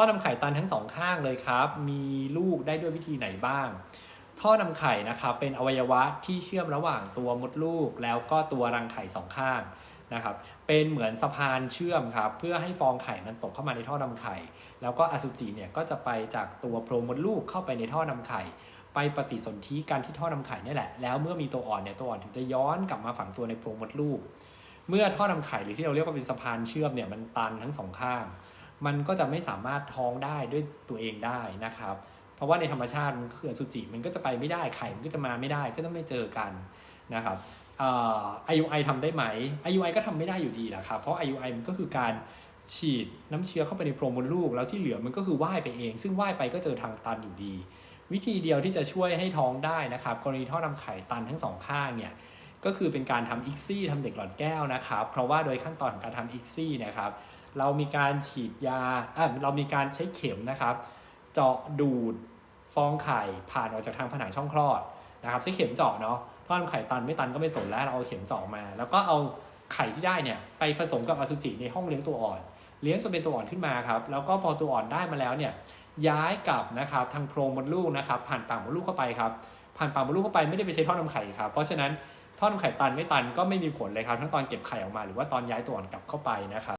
ท่อนำไข่ตันทั้งสองข้างเลยครับ มีลูกได้ด้วยวิธีไหนบ้าง ท่อนำไข่นะครับเป็นอวัยวะที่เชื่อมระหว่างตัวมดลูก แล้วก็ตัวรังไข่สองข้างนะครับ เป็นเหมือนสะพานเชื่อมครับเพื่อให้ฟองไข่มันตกเข้ามาในท่อนำไข่ แล้วก็อสุจิเนี่ยก็จะไปจากตัวโพรงมดลูกเข้าไปในท่อนำไข่ไปปฏิสนธิกันที่ท่อนำไข่นี่แหละ แล้วเมื่อมีตัวอ่อนเนี่ยตัวอ่อนถึงจะย้อนกลับมาฝังตัวในโพรงมดลูก เมื่อท่อนำไข่หรือที่เราเรียกว่าเป็นสะพานเชื่อมเนี่ยมันตันทั้งสองข้าง มันก็จะไม่สามารถท้องได้ด้วยตัวเองได้นะครับ เพราะว่าในธรรมชาติมันคืออสุจิมันก็จะไปไม่ได้ไข่มันก็จะมาไม่ได้ก็ต้องไม่เจอกันนะครับเอ่อ IUI ทำได้ไหม IUI ก็ทำไม่ได้อยู่ดีแหละครับเพราะ IUI มันก็คือการฉีดน้ำเชื้อเข้าไปในโพรงมดลูก แล้วที่เหลือมันก็คือว่ายไปเอง ซึ่งว่ายไปก็เจอทางตันอยู่ดี วิธีเดียวที่จะช่วยให้ท้องได้นะครับ กรณีท่อนำไข่ตันทั้งสองข้างเนี่ยก็คือเป็นการทำอิกซี่ทำเด็กหลอดแก้วนะครับ เพราะว่าโดยขั้นตอนของการทำอิกซี่นะครับ เรามีการฉีดยาอะเรามีการใช้เข็มนะครับ เจาะดูดฟองไข่ผ่านออกจากทางผนังช่องคลอดนะครับใช้เข็มเจาะเนาะท่อนไข่ตันไม่ตันก็ไม่สนแล้วเราเอาเข็มเจาะมา แล้วก็เอาไข่ที่ได้เนี่ยไปผสมกับอสุจิในห้องเลี้ยงตัวอ่อน เลี้ยงจนเป็นตัวอ่อนขึ้นมาครับแล้วก็พอตัวอ่อนได้มาแล้วเนี่ยย้ายกลับนะครับทางโพรงมดลูกนะครับผ่านปากมดลูกเข้าไปครับผ่านปากมดลูกเข้าไปไม่ได้ไปใช้ท่อนำไข่ครับเพราะฉะนั้นท่อนำไข่ตันไม่ตันก็ไม่มีผลเลยครับทั้งตอนเก็บไข่ออกมาหรือว่าตอนย้ายตัวอ่อนกลับเข้าไปนะครับ